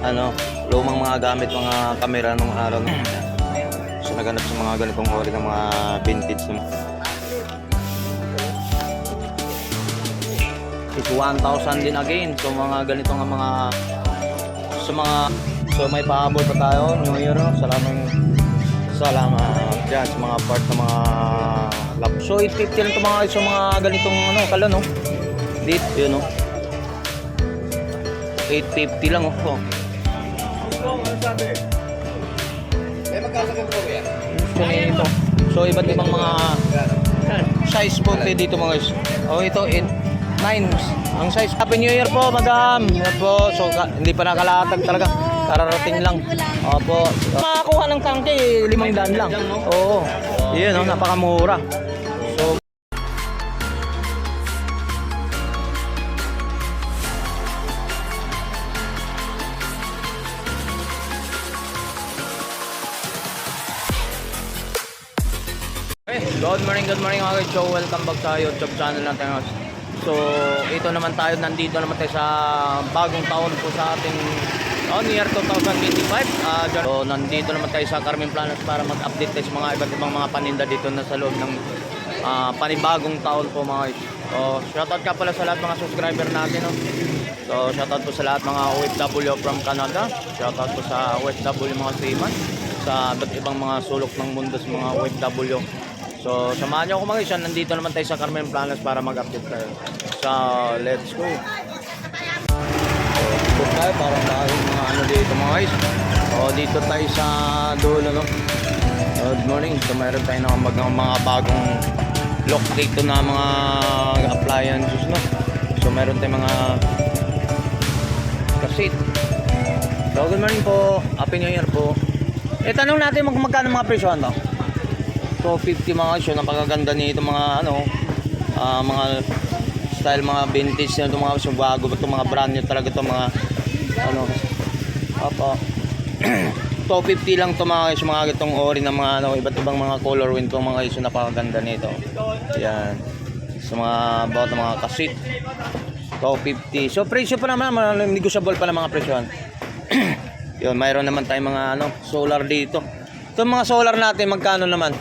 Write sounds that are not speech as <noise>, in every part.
ano, lumang mga gamit, mga kamera nung araw. No? So naganap sa mga ganitong ori ng mga vintage. No? Is 1,000 din again. So mga ganito nga mga sa mga so may pahabol pa tayo New Year no? salamat salamat dyan sa mga part ng mga lap so 850 lang ito mga sa mga ganitong ano kala no dito yun no 850 lang oh oh. Gusto niya ito. So iba't ibang mga size po dito mga guys. Oh ito in 9 ang size. Happy New Year po, madam. Yan po. So ka- hindi pa nakalatag talaga. Kararating lang. Opo. Makakuha ng tangke, limang daan lang. Oo. Yun, oh, napakamura. So, welcome back sa YouTube channel natin. So, ito naman tayo, nandito naman tayo sa bagong taon po sa ating on year 2025. Ah, dyan- so, nandito naman tayo sa Carmen Planas para mag-update tayo sa mga iba't ibang mga paninda dito na sa loob ng ah, panibagong taon po mga guys. So, shoutout ka pala sa lahat mga subscriber natin. No? So, shoutout po sa lahat mga OFW from Canada. Shoutout po sa OFW mga seaman sa iba't ibang mga sulok ng mundo sa mga OFW. So, samahan nyo ako mga guys. Nandito naman tayo sa Carmen Planas para mag-update tayo. So, let's go. So, tayo para maraming mga ano dito mga guys. So, dito tayo sa dulo, no? Good morning. So, meron tayo ng mga, mga bagong lock dito na mga appliances, no? So, meron tayo mga kasit. So, good morning po. Happy New Year po. E, tanong natin mag magkano mga presyo ano? 250 mga kasyo. Napakaganda nito mga ano, uh, mga style mga vintage na itong mga kasyo. Bago ba itong mga brand new talaga itong mga ano. Opo. <clears throat> 250 lang ito mga kasyo. Mga itong ori ng mga ano, iba't ibang mga color wind itong mga kasyo. Napakaganda nito. Yan. Sa mga bawat mga kasit. 250. So presyo pa naman, negotiable pa ng mga presyohan. <clears throat> Yun, mayroon naman tayong mga ano, solar dito. Itong mga solar natin, magkano naman?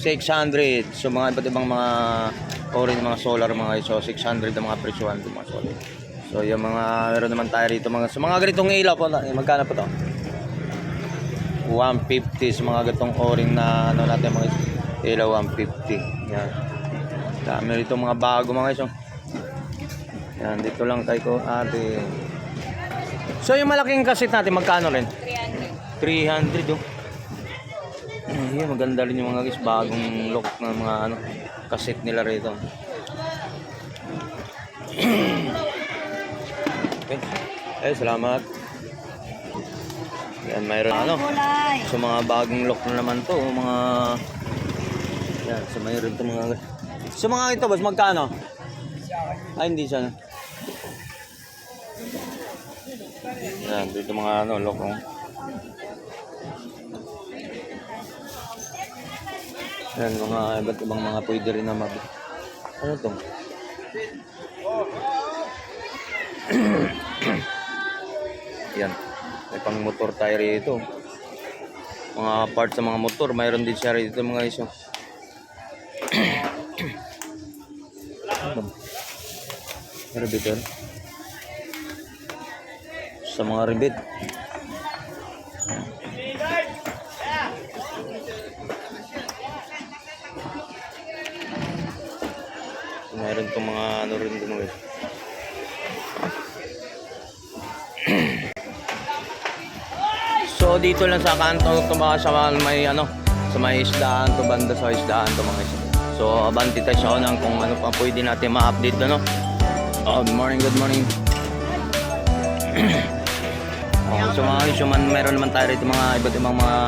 600. So mga iba't ibang mga ori ng mga solar mga iso 600 ang mga presyohan ng mga solar. So yung mga meron naman tayo rito mga sa mga ganitong ilaw po magkano po to? 150 sa mga ganitong oring na ano natin mga ilaw 150. Yan. Dami rito mga bago mga iso. Yan dito lang kay ko ate. So yung malaking kasit natin magkano rin? 300. 300 oh. Ayun, maganda rin yung mga guys, bagong look ng mga ano, kaset nila rito. okay. <clears throat> Eh, salamat. Yan, mayroon ano. So mga bagong look na naman to, mga Yan, so mayroon to mga So mga ito, boss, magkano? Ay, hindi siya. Yan, dito mga ano, look. Oh. Yan, mga iba't ibang mga pwede rin na mag... Ano to? <clears throat> Yan. May pang motor tayo rito. Mga parts sa mga motor, mayroon din siya rito mga iso. <clears throat> Rebitor. Sa mga rebit. Meron mga ano rin dun guys. <clears throat> so dito lang sa kanto tumawa sa may ano sa may isdaan to banda sa isdaan to mga isa. So abanti tayo sa unang kung ano pa pwede natin ma-update no. Oh, good morning, good morning. <clears throat> oh, so mga isyo man meron naman tayo rito mga iba't ibang mga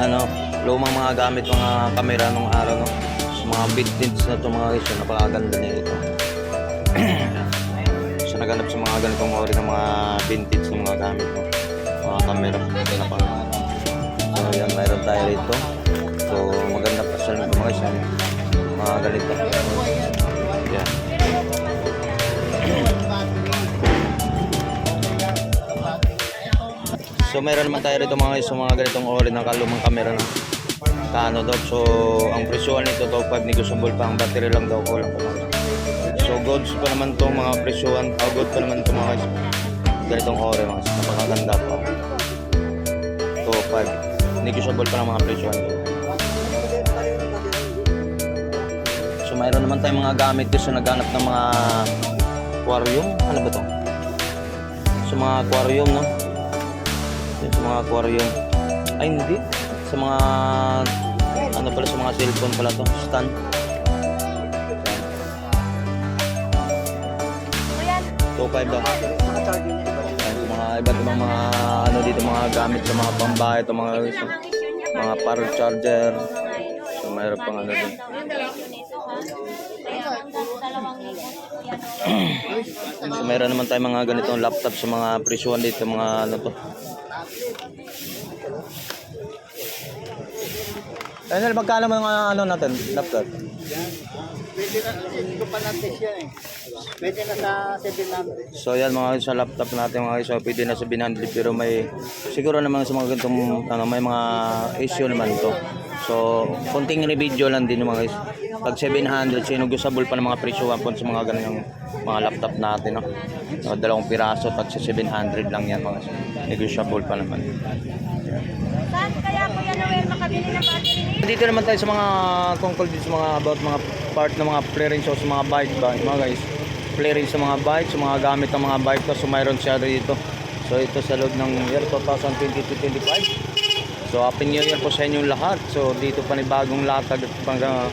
ano lumang mga gamit mga kamera nung araw no. Mga vintage na to mga isyo napakaganda nito. <clears throat> so naganap sa mga ganitong ori ng mga vintage ng mga gamit mo. Mga camera. Napaka So yan, mayroon tayo rito. So maganda pa siya mga isyo. Mga ganito. Yan. So mayroon naman tayo rito mga guys, so mga ganitong ori ng kalumang camera na kano daw. So ang presyo nito to 5 negotiable pa ang battery lang daw kulang pa guys. So goods pa naman to mga presyoan, oh, good pa naman to mga. Ganitong ori mga napakaganda pa. To 5 negotiable pa ng mga presyoan. So mayroon naman tayong mga gamit sa naghanap ng mga aquarium. Ano ba to? Sa mga aquarium, no? Sa mga aquarium. Ay, hindi. Sa mga, ano pala, sa mga cellphone pala to. Stand. Yan. 2.5 daw. Yan, sa mga iba't ibang mga, ano dito, mga gamit sa mga pambahay, ito mga, mga power charger. So, mayroon pang ano din. <clears throat> So meron naman tayo mga ganitong laptop sa mga presyuan dito, mga ano to. Daniel, magkano mga ano natin, laptop? Pwede na, hindi ko pa na-test yan eh. Pwede na sa 700. So yan mga sa laptop natin mga guys, so pwede na sa 700 pero may siguro naman sa mga ganitong ano, may mga issue naman to. So konting review lang din mga guys. Pag 700, sinugusable pa ng mga presyo po sa mga ganitong mga laptop natin. No? So, dalawang piraso, tag sa 700 lang yan mga guys. Negotiable pa naman. Saan kaya Kuya Noel makabili ng battery? Dito naman tayo sa mga tungkol sa mga about mga part ng mga play so sa mga bike ba, mga guys. Play sa mga bike, sa mga gamit ng mga bike ko. So mayroon siya dito. So ito sa loob ng year 2020-2025. So happy new year po sa inyong lahat. So dito pa ni bagong latag at pang uh,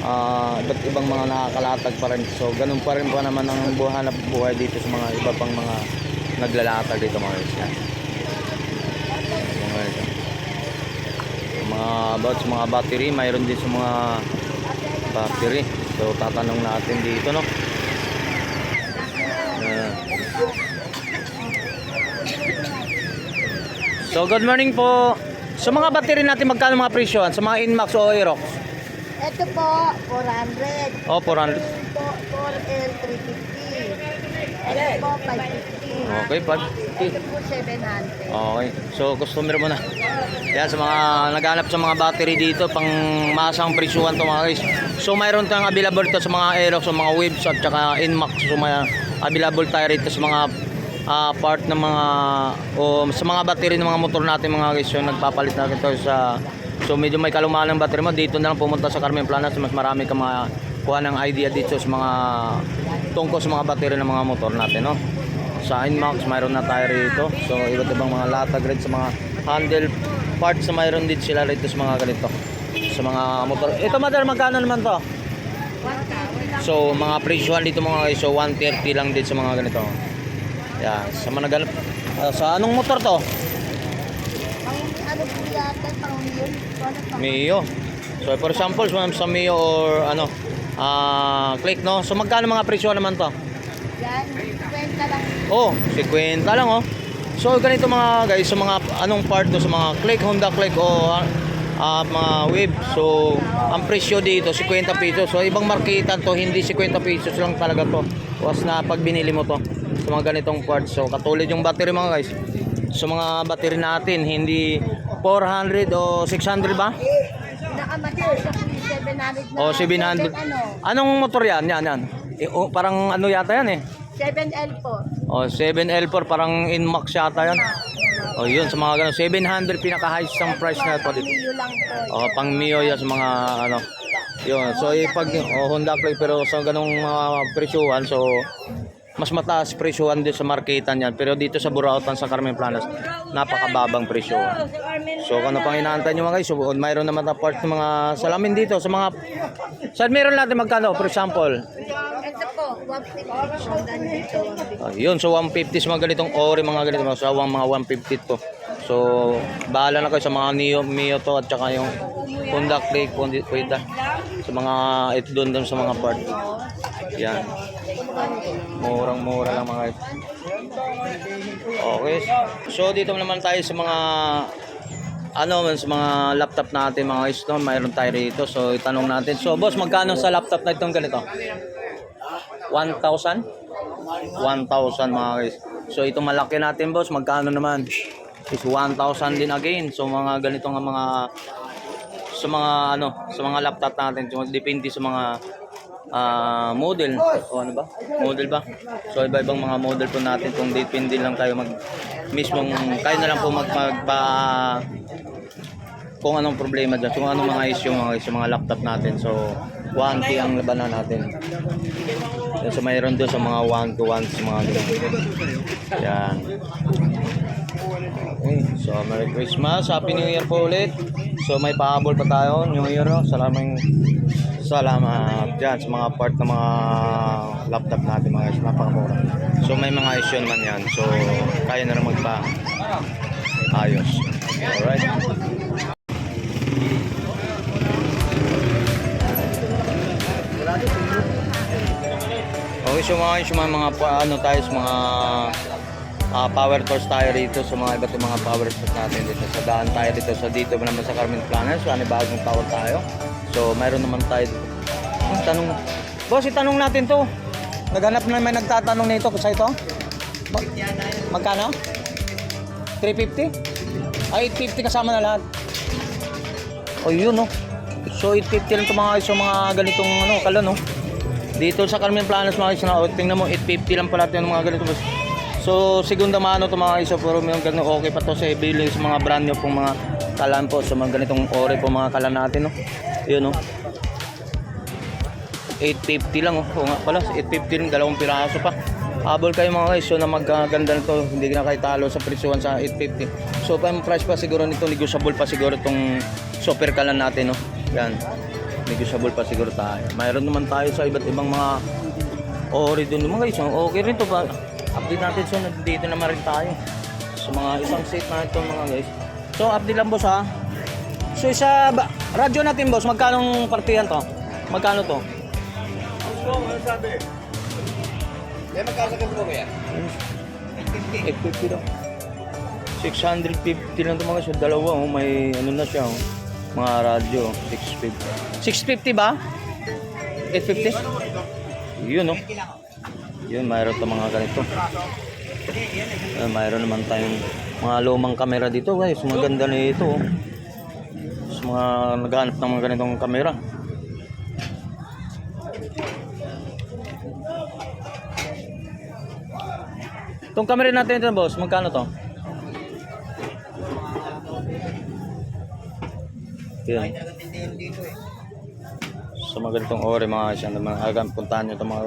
uh, iba't ibang mga nakakalatag pa rin. So ganun pa rin po naman ang buhanap buhay dito sa mga iba pang mga naglalatag dito mga guys. Yan. Mga ito mga about sa mga battery mayroon din sa mga battery so tatanong natin dito no Ayan. so good morning po sa mga battery natin magkano mga presyo sa mga Inmax o Aerox Ito po, 400. o 400 Po, 4L, 350. Ito po, 550. Okay 550 Ito po, 700. Okay. So, customer mo na. Yan, sa mga naghanap sa mga battery dito, pang masang presyuhan to mga guys. So, mayroon tayong available to sa mga Aerox, sa mga Waves at saka Inmax. So, may available tayo rito sa mga ah, part ng mga o sa mga battery ng mga motor natin mga guys. So, nagpapalit natin to sa So, medyo may kalumaan ng battery mo. Dito na lang pumunta sa Carmen Planas. Mas marami ka mga kuha ng idea dito sa mga tungkol sa mga battery ng mga motor natin, no? Sa Inmax mayroon na tayo rito. So iba't ibang mga latag rin sa mga handle parts na mayroon din sila rito sa mga ganito. Sa mga motor. Ito madal magkano naman to? So mga presyohan dito mga guys so 130 lang din sa mga ganito. Yan sa mga naganap ah, sa anong motor to? Mio. So for example sa Mio or ano? Ah click no? So magkano mga presyohan naman to? Yan, 20 lang. Oh, 50 lang oh. So ganito mga guys, sa mga anong part to sa mga click, Honda click o ah, mga wave. So ang presyo dito 50 pesos. So ibang marketan to hindi 50 pesos lang talaga to. Was na pag binili mo to sa mga ganitong parts. So katulad yung battery mga guys. So mga battery natin hindi 400 o 600 ba? Sa 700 na. O 700. Ano? Anong motor yan? Yan, yan. Eh, oh, parang ano yata yan eh. 7L po. O 7L4 parang Inmax yata yan. O yun, sa mga ganun. 700 pinaka-highest ang price na ito dito. Po. O pang Mio yan sa mga ano. Yun. So ipag o Honda Click pero sa ganung mga presyuhan so mas mataas presyuhan din sa marketan yan. Pero dito sa Burautan sa Carmen Planas, napakababang presyohan. So kung ano pang inaantay nyo mga guys, so, mayroon naman na part ng mga salamin dito sa mga saan meron natin magkano for example Ito po, 150. Sundan dito, 150. Ah, yun, so 150 sa mga ganitong ori, mga ganitong mga sawang mga 150 to. So, bahala na kayo sa mga Neo, Mio to at saka yung Honda Click, Honda. Sa mga, ito doon doon sa mga part. Yan. Murang-mura lang mga ito. Okay. So, dito naman tayo sa mga ano man sa mga laptop natin mga guys no, mayroon tayo rito. So, itanong natin. So, boss, magkano sa laptop na itong ganito? 1,000? 1,000 mga guys. So itong malaki natin boss, magkano naman? is 1,000 din again. So mga ganito nga mga sa mga ano, sa mga laptop natin, depende sa mga ah, model o ano ba? Model ba? So iba-ibang mga model po natin kung depende lang tayo mag mismong kayo na lang po mag, magpa kung anong problema dyan, kung anong mga issue mga issue mga laptop natin. So, 1K ang labanan natin. So, mayroon doon sa mga 1 to 1 sa mga Yan. Okay, so Merry Christmas, Happy New Year po ulit. So may pahabol pa tayo, New Year. No? Salamang salamat dyan sa mga part ng mga laptop natin mga guys, napakamura. So may mga issue naman yan. So kaya na rin magpa ayos. Alright. Okay, so mga so mga, mga ano tayo sa mga ah, power tours tayo rito sa mga iba't mga power tours natin dito. Sa daan tayo dito. Sa dito naman sa Carmen Planas so ano bagong tower tayo. So mayroon naman tayo dito. Ang tanong boss itanong natin to. Naghanap na may nagtatanong nito sa ito. Mag- magkano? 350 ay 850 kasama na lahat. Oh yun no so 850 lang ito mga mga ganitong ano kala no dito sa Carmen Planas mga na, oh, tingnan mo 850 lang pala ito yung mga ganito. So, segunda mano to mga so, pero may ganito okay pa to sa ibili sa mga brand new pong mga kalan po, sa mga ganitong ore po mga kalan natin, no. Yun, no. 850 lang, oh. Oo nga pala, 850 lang, dalawang piraso pa. Habol kayo mga guys, so na magaganda nito, hindi na kayo talo sa presyuhan sa 850. So, pa price pa siguro nito, negotiable pa siguro itong super kalan natin, no. Yan negotiable pa siguro tayo. Mayroon naman tayo sa iba't ibang mga ori doon mga guys. Okay rin to pa. Update natin so nandito naman rin tayo. Sa mga isang set na ito mga guys. So update lang boss ha. So isa ba, radyo natin boss, magkano partihan to? Magkano to? Yan magkano ka mo kaya? 850 daw. 650 lang ito mga guys. So, dalawa oh, may ano na siya oh. Mga radyo, 650. 650 ba? 850? Yun oh. Yun, mayroon to mga ganito. Uh, mayroon naman tayong mga lumang kamera dito guys. Maganda na ito. oh. Sa mga naghahanap ng mga ganitong kamera. Itong camera natin ito boss, magkano to? Yan. Sa mga ganitong ore mga isang naman agan puntahan nyo itong mga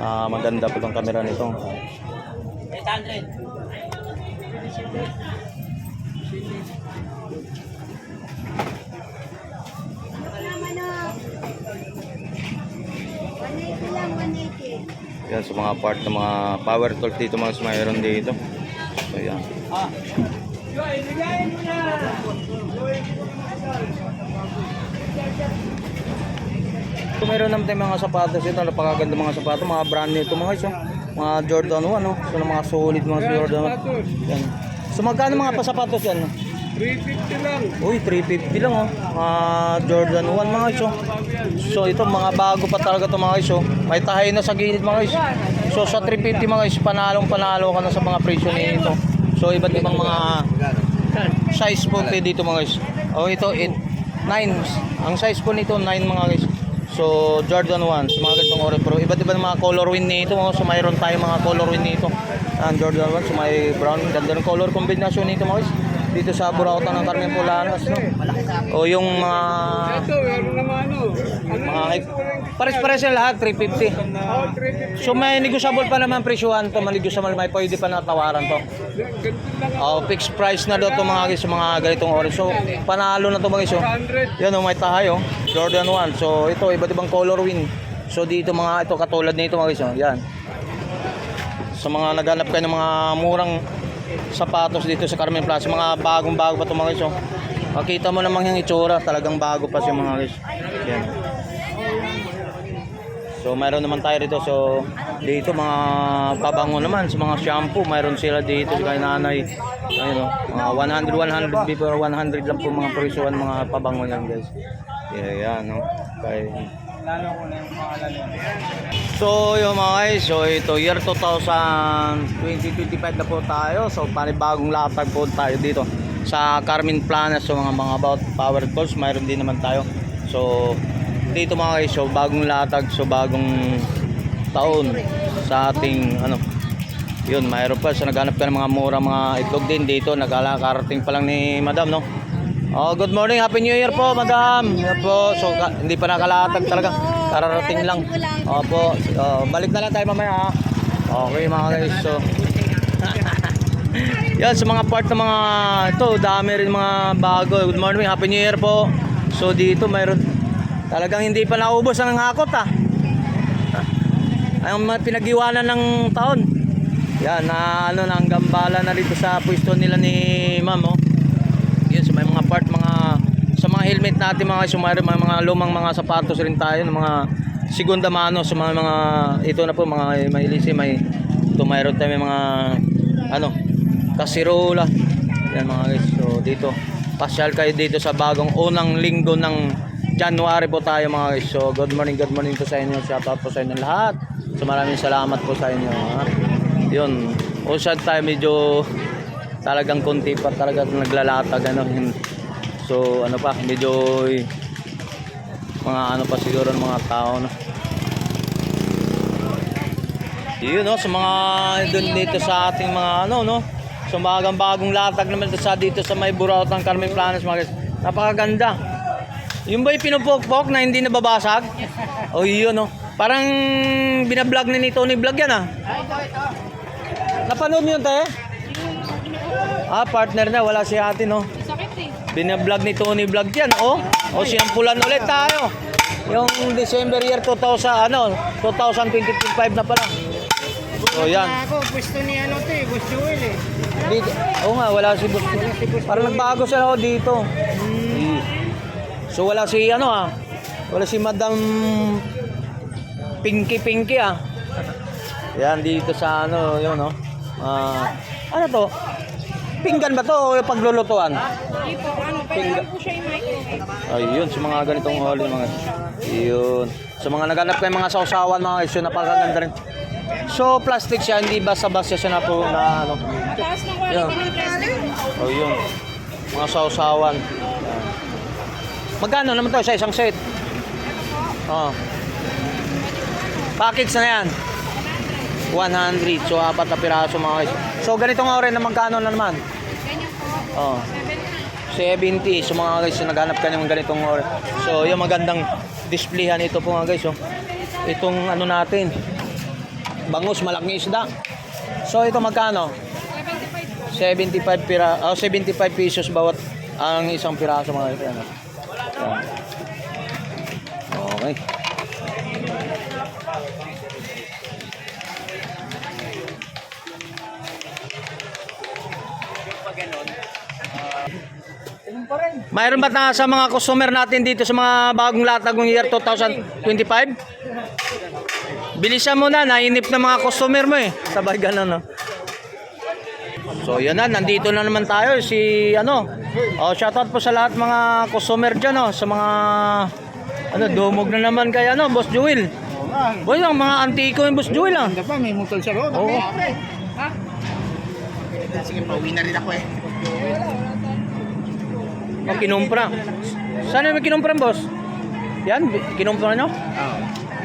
ah, maganda po itong camera nito. 180 lang, 180. Yan sa mga part ng mga power tools dito mga mayroon dito. So yan. So, meron naman tayong mga sapatos ito, napakaganda mga sapatos, mga brand new ito mga iso. Mga Jordan 1, no? So, mga solid mga Jordan 1. Yan. So, magkano mga pasapatos yan? no? 350 lang. Uy, 350 lang oh. Mga Jordan 1 mga iso. So ito mga bago pa talaga to mga iso. May tahay na sa gilid mga iso. So sa 350 mga iso, panalong panalo ka na sa mga presyo nito. So iba't ibang mga size po dito mga guys. Oh ito 8 9. Ang size po nito 9 mga guys. So Jordan 1 sa mga ganitong ore pero iba't ibang mga color win nito. Oh. So mayroon tayong mga color win nito. Ang Jordan 1 so may brown ganda ng color combination nito mga guys. Dito sa Burautan ng Carmen Pulanas no. O yung mga mga pares-pares yung lahat 350. Oh, 350. So may negotiable pa naman presyuhan to, maligosyable may pwede pa natawaran to. Lang. Oh, fixed price na daw to mga guys mga ganitong oras. So panalo na to mga guys. oh. 100. Yan oh, may tayo. Jordan 1. So ito iba't ibang color win. So dito mga ito katulad nito mga guys. oh. Yan. Sa mga naghanap kayo ng mga murang sapatos dito sa Carmen Plaza, mga bagong-bago pa ito mga guys. oh. Makita mo namang yung itsura, talagang bago pa siya mga guys. Yan. So mayroon naman tayo dito. So dito mga pabango naman sa mga shampoo, mayroon sila dito kay nanay. Ayun oh, mga 100 100 before 100 lang po mga presyoan mga pabango yan guys. Yeah, yan no. Kay Lalo ko na yung niya. So yung mga guys, so ito year 2025 na po tayo. So panibagong latag po tayo dito sa Carmen Planas. So mga mga about power calls, mayroon din naman tayo. So dito mga guys, so bagong latag, so bagong taon sa ating ano yun, mayroon pa. So naghanap ka ng mga mura mga itlog din dito. Nagkakarating pa lang ni Madam, no? Oh, good morning. Happy New Year po, Madam. Yan po. So ka- hindi pa nakalatag talaga. Kararating lang. Opo. Oh, balik na lang tayo mamaya. ha? Okay mga guys. So <laughs> Yan sa mga part ng mga ito, dami rin mga bago. Good morning. Happy New Year po. So dito mayroon talagang hindi pa naubos ang hakot ah. Ang pinag-iwanan ng taon. Yan, na ano na ang gambala na dito sa pwesto nila ni Ma'am, oh. Yan, sa may mga part, mga helmet natin mga sumari, mga, mga lumang mga sapatos rin tayo, ng mga segunda mano sa mga mga ito na po mga may ilisi, may ito mayroon tayo may mga ano, kasirola. Yan mga guys. So dito, pasyal kayo dito sa bagong unang linggo ng January po tayo mga guys. So good morning, good morning po sa inyo. Shout out po sa inyo lahat. So maraming salamat po sa inyo. Ha? Yun. Usad tayo medyo talagang konti pa talaga naglalatag ano. So ano pa, medyo eh, mga ano pa siguro ng mga tao no. Yun no, sa mga doon dito sa ating mga ano no. So mga bagong latag naman sa dito sa may Burautan Carmen Planas mga guys. Napakaganda. Yung ba yung pinupokpok na hindi nababasag? O yun no. Parang binablog ni Tony Vlog yan ah. Napanood mo yun te? Ah, partner na, wala si ate no. Binablog ni Tony Vlog yan, oh. O siyampulan ulit tayo. Yung December year 2000, ano, 2025 na pala. So yan. Ako, pwesto ni ano to eh, Boss Joel eh. Dito, oo nga, wala si Boss. Parang nagbago sila oh, dito. Mm. So wala si ano ah. Wala si Madam Pinky Pinky ah. Yan dito sa ano, yun no. Ah, ano to? Pinggan ba to o paglulutuan? Hindi po, ano, pwede po siya yung microwave. Ayun, sa mga ganitong holi mga yun. Sa mga naganap kayo mga sausawan mga guys, yun napakaganda rin. So plastic siya, hindi basta-basta siya na po na ano. Taas ng quality ng plastic. Oh, yun. Mga sausawan. Magkano naman to sa isang set? Oh. Package na yan. 100. So, apat na piraso mga guys. So, ganito nga rin na magkano na naman? Ganyan po. Oh. 70. So, mga guys, naghanap ka ng ganitong oras. So, yung magandang displayhan ito po mga guys. Oh. Itong ano natin. Bangus, malaking isda. So, ito magkano? 75 pira, oh, 75 pesos bawat ang isang piraso mga ito. Ano. Okay. Mayroon ba na sa mga customer natin dito sa mga bagong latag ng year 2025? Bilisan mo na, nainip na mga customer mo eh. Sabay ganun no. So yan na, nandito na naman tayo si ano. Oh, shoutout po sa lahat mga customer diyan no, sa mga ano, dumog na naman kay ano, Boss Jewel. Boy, ang mga antiko yung Boss Jewel ah. Pa, may mutol sa loob. Oo. Sige, pauwi na rin ako eh. Oh, kinumpra. Saan may kinumpra, boss? Yan, kinumpra nyo? Oo.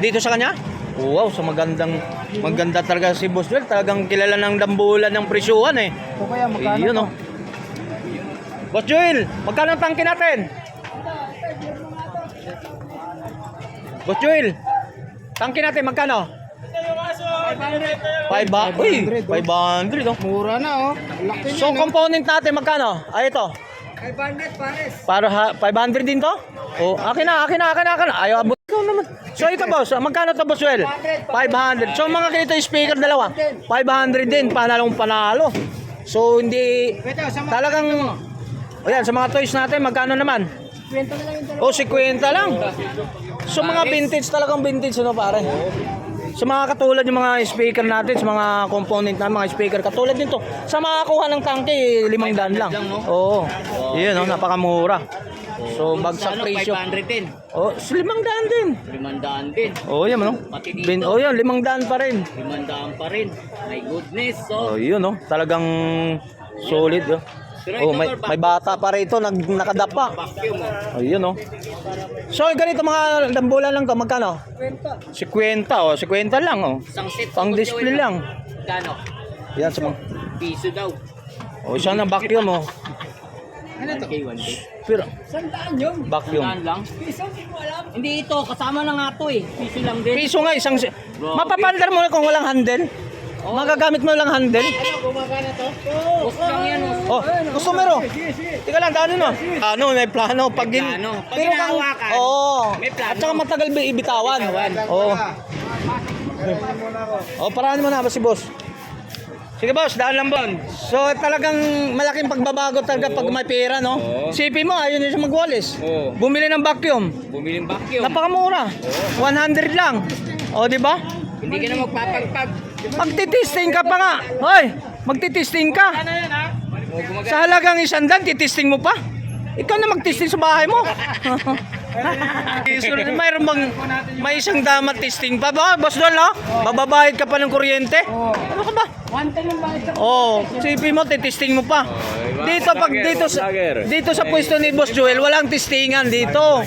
Dito sa kanya? Wow, so magandang maganda talaga si Boss Joel. Talagang kilala ng dambulan ng presyuhan eh. So kaya magkano? Yun oh. Boss Joel, magkano ang tangke natin? Boss Joel, tangke natin magkano? 500. Uy, 500 oh. Mura na oh. Laki So no? component natin magkano? Ay ito. 500 pares. Para ha, 500 din to? Oh, akin na, akin na, akin na, akin na. Ayaw abot ko naman. So ito boss, magkano to boss Well? 500. So mga ganito yung speaker dalawa. 500 din, panalong panalo. So hindi talagang O yan, sa mga toys natin, magkano naman? kwento na lang yung dalawa. O, 50 lang. So mga vintage talagang vintage ano pare. Sa mga katulad yung mga speaker natin, sa mga component na mga speaker, katulad nito. Sa mga kuha ng tangke, limang daan lang. Oo. Yun, no, napakamura. So, bagsak Ano, presyo. 500 din. Oh, limang daan din. 500 din. Oh, yan ano? Pati dito. Bin, oh, yan, limang daan pa rin. 500 pa rin. My goodness. So, Oh, yun oh. Talagang solid oh. Oh, may, may bata pa rito nag, nakadapa. vacuum oh. Oh, yun oh. So, ganito mga dambulan lang to, magkano? 50 oh, 50 lang oh. Isang set. Pang display lang. Gano? Yan sa mga. Piso daw. Oh, isang na vacuum oh. Ano to? 1K, 1K. Pero Sandaan yun. vacuum. Sandaan lang? Piso, hindi ko alam. Hindi ito, kasama na nga to eh. Piso lang din. Piso nga isang Mapapandar mo na kung walang handle. Magagamit mo lang handle. Gumagana to? Oo. Gusto lang yan. oh. Oh, customer oh. Teka lang, daanin mo. Ano, may plano. Pag, May plano. Pag Pero kang- Oo. may plano. At saka matagal bi- ibitawan. Oo. Oh, parahan mo na ba si boss? Sige boss, daan lang bon. So talagang malaking pagbabago talaga pag may pera, no? Sipi mo, ayun siya magwalis. Oo. Bumili ng vacuum. Bumiling vacuum. Napakamura. 100 lang. O, di ba? Hindi ka na magpapagpag. Magtitesting ka pa nga. Hoy, magtitesting ka. Sa halagang isang dan, titesting mo pa. Ikaw na magtesting sa bahay mo. <laughs> Sunod, mayroon bang may isang damat testing pa ba? Boss Don, no? Bababayad ka pa ng kuryente? Ano ka ba? Oo, oh, sipi mo, titesting mo pa. Dito pag dito sa dito sa pwesto ni Boss Joel, walang testingan dito.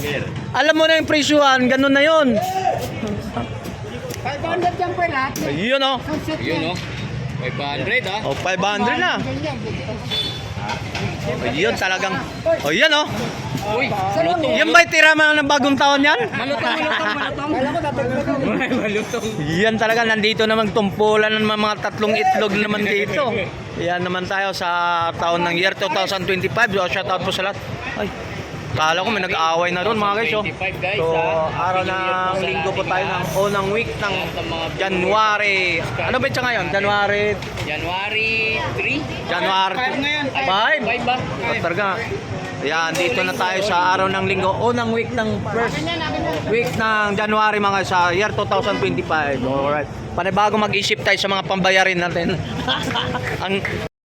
Alam mo na yung presyuhan, ganun na yon. 500 yan per lahat. Ayun oh. Yun o. 500 ha? Oh, 500 na. Ayun talagang. Oh, yan oh. Uy, malutong. Yan ba'y tira mga ng bagong taon yan? Malutong, malutong, malutong. Malutong. Yan talaga, nandito naman tumpulan ng mga tatlong itlog naman dito. <laughs> Yan naman tayo sa taon ng year 2025. So, shout out po sa lahat. Ay, kala ko may nag-aaway na doon mga guys. Oh. 25 guys So, ha? araw ng linggo po tayo ng unang week ng January. Ano ba ngayon? January, January 3? January. ngayon. Five. 5 ba? Oh, Talaga. Yan, dito na tayo sa araw ng linggo. Unang week ng first week ng January mga sa year 2025. Alright. Panibago mag-isip tayo sa mga pambayarin natin. <laughs> Ang